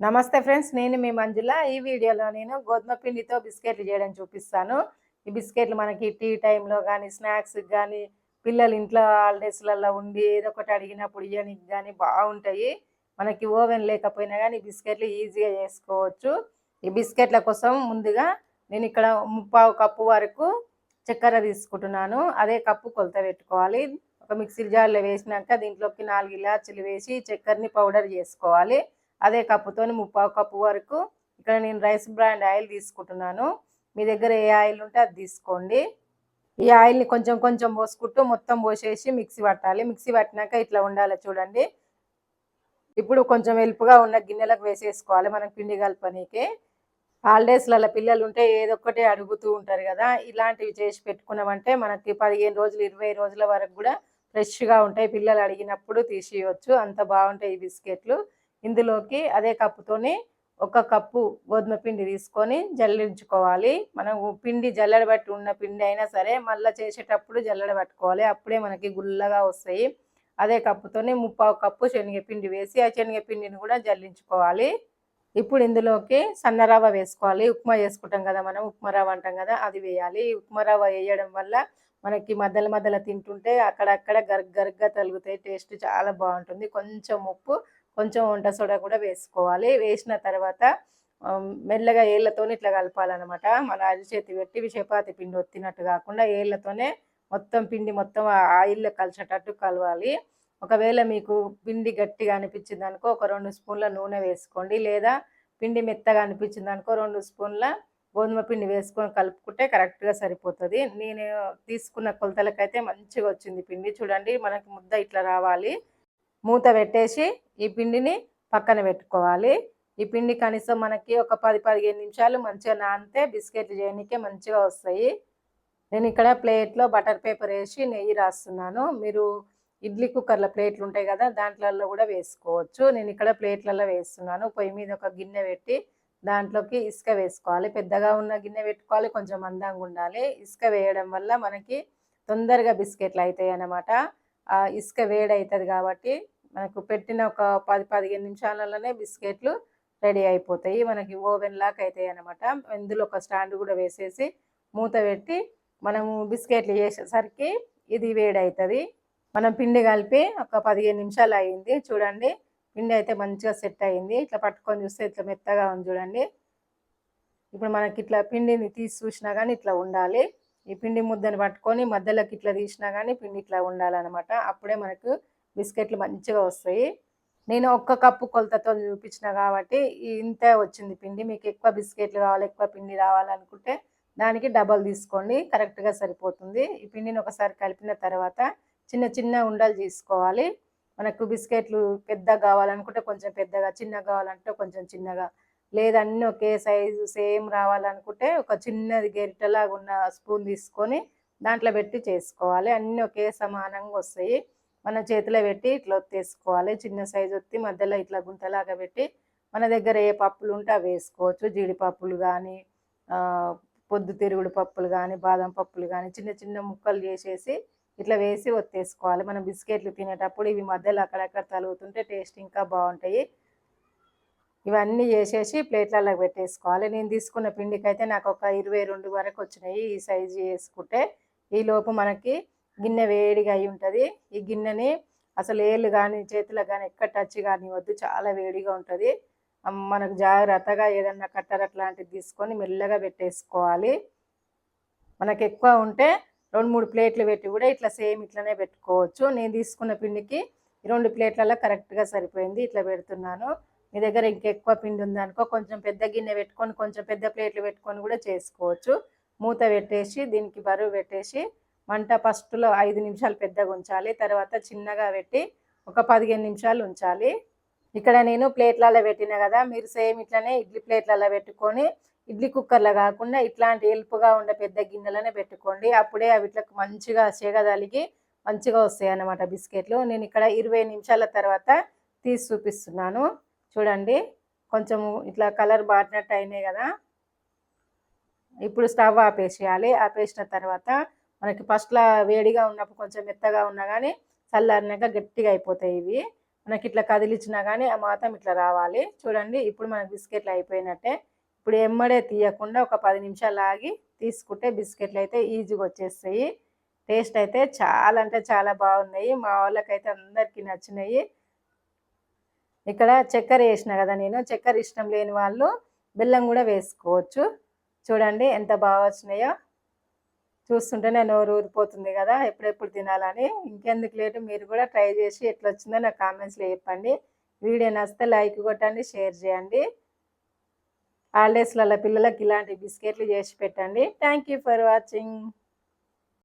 నమస్తే ఫ్రెండ్స్ నేను మీ మంజుల. ఈ వీడియోలో నేను గోధుమ పిండితో బిస్కెట్లు చేయడం చూపిస్తాను. ఈ బిస్కెట్లు మనకి టీ టైంలో కానీ స్నాక్స్కి కానీ పిల్లలు ఇంట్లో హాలిడేస్లలో ఉండి ఏదో ఒకటి అడిగినప్పుడు ఇవ్వడానికి కానీ బాగుంటాయి. మనకి ఓవెన్ లేకపోయినా కానీ ఈ బిస్కెట్లు ఈజీగా చేసుకోవచ్చు. ఈ బిస్కెట్ల కోసం ముందుగా నేను ఇక్కడ ముప్పావు కప్పు వరకు చక్కెర తీసుకుంటున్నాను. అదే కప్పు కొలత పెట్టుకోవాలి. ఒక మిక్సీ జార్లో వేసినాక దీంట్లోకి నాలుగు ఇలాచీలు వేసి చక్కెరని పౌడర్ చేసుకోవాలి. అదే కప్పుతోని ముప్పావు కప్పు వరకు ఇక్కడ నేను రైస్ బ్రాండ్ ఆయిల్ తీసుకుంటున్నాను. మీ దగ్గర ఏ ఆయిల్ ఉంటే అది తీసుకోండి. ఈ ఆయిల్ని కొంచెం కొంచెం పోసుకుంటూ మొత్తం పోసేసి మిక్సీ పట్టాలి. మిక్సీ పట్టినాక ఇట్లా ఉండాలి చూడండి. ఇప్పుడు కొంచెం వెలుపుగా ఉన్న గిన్నెలకు వేసేసుకోవాలి మనకు పిండి కలపనీకి. హాలిడేస్లలో పిల్లలు ఉంటే ఏదో ఒకటి అడుగుతూ ఉంటారు కదా. ఇలాంటివి చేసి పెట్టుకున్నామంటే మనకి పదిహేను రోజులు ఇరవై రోజుల వరకు కూడా ఫ్రెష్గా ఉంటాయి. పిల్లలు అడిగినప్పుడు తీసేయవచ్చు అంత బాగుంటాయి ఈ బిస్కెట్లు. ఇందులోకి అదే కప్పుతోని ఒక కప్పు గోధుమ పిండి తీసుకొని జల్లించుకోవాలి. మనం పిండి జల్లెడబట్టి ఉన్న పిండి అయినా సరే మళ్ళీ చేసేటప్పుడు జల్లెడబట్టుకోవాలి అప్పుడే మనకి గుల్లగా వస్తాయి. అదే కప్పుతోని ముప్పావు కప్పు శనగపిండి వేసి ఆ శనగపిండిని కూడా జల్లించుకోవాలి. ఇప్పుడు ఇందులోకి సన్న రవ్వ వేసుకోవాలి. ఉప్మా చేసుకుంటాం కదా మనం ఉప్మా రవ్వ అంటాం కదా అది వేయాలి. ఉప్మా రవ్వ వేయడం వల్ల మనకి మధ్యల మధ్యలో తింటుంటే అక్కడక్కడ గర్గ తలుగుతాయి. టేస్ట్ చాలా బాగుంటుంది. కొంచెం ఉప్పు కొంచెం వంట సోడా కూడా వేసుకోవాలి. వేసిన తర్వాత మెల్లగా ఏళ్ళతోనే ఇట్లా కలపాలన్నమాట. మన అరి చేతి పెట్టి చపాతి పిండి ఒత్తినట్టు కాకుండా ఏళ్ళతోనే మొత్తం పిండి మొత్తం ఆ ఆయిల్లో కలిసేటట్టు కలవాలి. ఒకవేళ మీకు పిండి గట్టిగా అనిపించింది అనుకో ఒక రెండు స్పూన్ల నూనె వేసుకోండి. లేదా పిండి మెత్తగా అనిపించింది అనుకో రెండు స్పూన్ల గోధుమ పిండి వేసుకొని కలుపుకుంటే కరెక్ట్గా సరిపోతుంది. నేను తీసుకున్న కొలతలకైతే మంచిగా వచ్చింది పిండి. చూడండి మనకి ముద్ద ఇట్లా రావాలి. మూత పెట్టేసి ఈ పిండిని పక్కన పెట్టుకోవాలి. ఈ పిండి కనీసం మనకి ఒక పది పదిహేను నిమిషాలు మంచిగా నానితే బిస్కెట్లు చేయడానికే మంచిగా వస్తాయి. నేను ఇక్కడ ప్లేట్లో బటర్ పేపర్ వేసి నెయ్యి రాస్తున్నాను. మీరు ఇడ్లీ కుక్కర్ల ప్లేట్లు ఉంటాయి కదా దాంట్లలో కూడా వేసుకోవచ్చు. నేను ఇక్కడ ప్లేట్లలో వేస్తున్నాను. పొయ్యి మీద ఒక గిన్నె పెట్టి దాంట్లోకి ఇసుక వేసుకోవాలి. పెద్దగా ఉన్న గిన్నె పెట్టుకోవాలి. కొంచెం మందంగా ఉండాలి. ఇసుక వేయడం వల్ల మనకి తొందరగా బిస్కెట్లు అవుతాయి అన్నమాట. ఇసుక వేడి అవుతుంది కాబట్టి మనకు పెట్టిన ఒక పది పదిహేను నిమిషాలలోనే బిస్కెట్లు రెడీ అయిపోతాయి. మనకి ఓవెన్ లాక్ అవుతాయి అన్నమాట. ఇందులో ఒక స్టాండ్ కూడా వేసేసి మూత పెట్టి మనము బిస్కెట్లు చేసేసరికి ఇది వేడి అవుతుంది మనం పిండి కలిపి ఒక పదిహేను నిమిషాలు అయింది. చూడండి పిండి అయితే మంచిగా సెట్ అయ్యింది ఇట్లా పట్టుకొని చూస్తే ఇట్లా మెత్తగా ఉంది చూడండి. ఇప్పుడు మనకి ఇట్లా పిండిని తీసి చూసినా కానీ ఇట్లా ఉండాలి. ఈ పిండి ముద్దను పట్టుకొని మధ్యలోకి ఇట్లా తీసినా కానీ పిండి ఇట్లా ఉండాలన్నమాట. అప్పుడే మనకు బిస్కెట్లు మంచిగా వస్తాయి. నేను ఒక్క కప్పు కొలతతో చూపించిన కాబట్టి ఇంతే వచ్చింది పిండి. మీకు ఎక్కువ బిస్కెట్లు కావాలి ఎక్కువ పిండి రావాలనుకుంటే దానికి డబల్ తీసుకోండి. కరెక్ట్గా సరిపోతుంది. ఈ పిండిని ఒకసారి కలిపిన తర్వాత చిన్న చిన్న ఉండలు తీసుకోవాలి. మనకు బిస్కెట్లు పెద్దగా కావాలనుకుంటే కొంచెం పెద్దగా చిన్నగా కావాలంటే కొంచెం చిన్నగా లేదన్నీ ఒకే సైజు సేమ్ రావాలనుకుంటే ఒక చిన్నది గెరిటలాగా ఉన్న స్పూన్ తీసుకొని దాంట్లో పెట్టి చేసుకోవాలి. అన్నీ ఒకే సమానంగా వస్తాయి. మన చేతిలో పెట్టి ఇట్లా తీసుకోవాలి చిన్న సైజు ఒత్తి మధ్యలో ఇట్లా గుంతలాగా పెట్టి మన దగ్గర ఏ పప్పులు ఉంటే అవి వేసుకోవచ్చు. జీడిపప్పులు కానీ పొద్దుతిరుగుడు పప్పులు కానీ బాదం పప్పులు కానీ చిన్న చిన్న ముక్కలు చేసేసి ఇట్లా వేసి ఒత్తేసుకోవాలి. మనం బిస్కెట్లు తినేటప్పుడు ఇవి మధ్యలో అక్కడక్కడ తలుగుతుంటే టేస్ట్ ఇంకా బాగుంటాయి. ఇవన్నీ చేసేసి ప్లేట్లలో పెట్టేసుకోవాలి. నేను తీసుకున్న పిండికి అయితే నాకు ఒక ఇరవై రెండు వరకు వచ్చినాయి ఈ సైజు వేసుకుంటే ఈ లోపు మనకి గిన్నె వేడిగా అయి ఉంటుంది. ఈ గిన్నెని అసలు ఏళ్ళు కానీ చేతులకు కానీ ఎక్కడ టచ్ కానీ వద్దు చాలా వేడిగా ఉంటుంది. మనకు జాగ్రత్తగా ఏదన్నా కట్టర్ అట్లాంటిది తీసుకొని మెల్లగా పెట్టేసుకోవాలి. మనకు ఎక్కువ ఉంటే రెండు మూడు ప్లేట్లు పెట్టి కూడా ఇట్లా సేమ్ ఇట్లనే పెట్టుకోవచ్చు. నేను తీసుకున్న పిండికి రెండు ప్లేట్లలో కరెక్ట్గా సరిపోయింది. ఇట్లా పెడుతున్నాను. మీ దగ్గర ఇంకెక్కువ పిండి ఉందనుకో కొంచెం పెద్ద గిన్నె పెట్టుకొని కొంచెం పెద్ద ప్లేట్లు పెట్టుకొని కూడా చేసుకోవచ్చు. మూత పెట్టేసి దీనికి బరువు పెట్టేసి మంట ఫస్ట్లో ఐదు నిమిషాలు పెద్దగా ఉంచాలి తర్వాత చిన్నగా పెట్టి ఒక పదిహేను నిమిషాలు ఉంచాలి. ఇక్కడ నేను ప్లేట్లలో పెట్టిన కదా మీరు సేమ్ ఇట్లనే ఇడ్లీ ప్లేట్లలో పెట్టుకొని ఇడ్లీ కుక్కర్లో కాకుండా ఇట్లాంటి ఎలుపుగా ఉండే పెద్ద గిన్నెలనే పెట్టుకోండి. అప్పుడే అవి ఇట్లకు మంచిగా చేగదలిగి మంచిగా వస్తాయి అన్నమాట బిస్కెట్లు. నేను ఇక్కడ ఇరవై నిమిషాల తర్వాత తీసి చూపిస్తున్నాను. చూడండి కొంచెము ఇట్లా కలర్ బారినట్టు అయినాయి కదా. ఇప్పుడు స్టవ్ ఆపేసేయాలి. ఆపేసిన తర్వాత మనకి ఫస్ట్లో వేడిగా ఉన్నప్పుడు కొంచెం మెత్తగా ఉన్నా కానీ చల్లారినాక గట్టిగా అయిపోతాయి ఇవి. మనకి ఇట్లా కదిలిచ్చినా కానీ ఆ మాత్రం ఇట్లా రావాలి. చూడండి ఇప్పుడు మనకు బిస్కెట్లు అయిపోయినట్టే. ఇప్పుడు ఎమ్మడే తీయకుండా ఒక పది నిమిషాలు ఆగి తీసుకుంటే బిస్కెట్లు అయితే ఈజీగా వచ్చేస్తాయి. టేస్ట్ అయితే చాలా అంటే చాలా బాగున్నాయి. మా వాళ్ళకైతే అందరికీ నచ్చినాయి. ఇక్కడ చక్కెర వేసిన కదా నేను చక్కెర ఇష్టం లేని వాళ్ళు బెల్లం కూడా వేసుకోవచ్చు. చూడండి ఎంత బాగా వచ్చినాయో. చూస్తుంటేనే నోరు ఊరిపోతుంది కదా ఎప్పుడెప్పుడు తినాలని? ఇంకెందుకు లేటు? మీరు కూడా ట్రై చేసి ఎట్లా వచ్చిందో నా కామెంట్స్లో చెప్పండి. వీడియో నచ్చితే లైక్ కొట్టండి షేర్ చేయండి. హాలిడేస్లలో పిల్లలకి ఇలాంటి బిస్కెట్లు చేసి పెట్టండి. Thank for watching.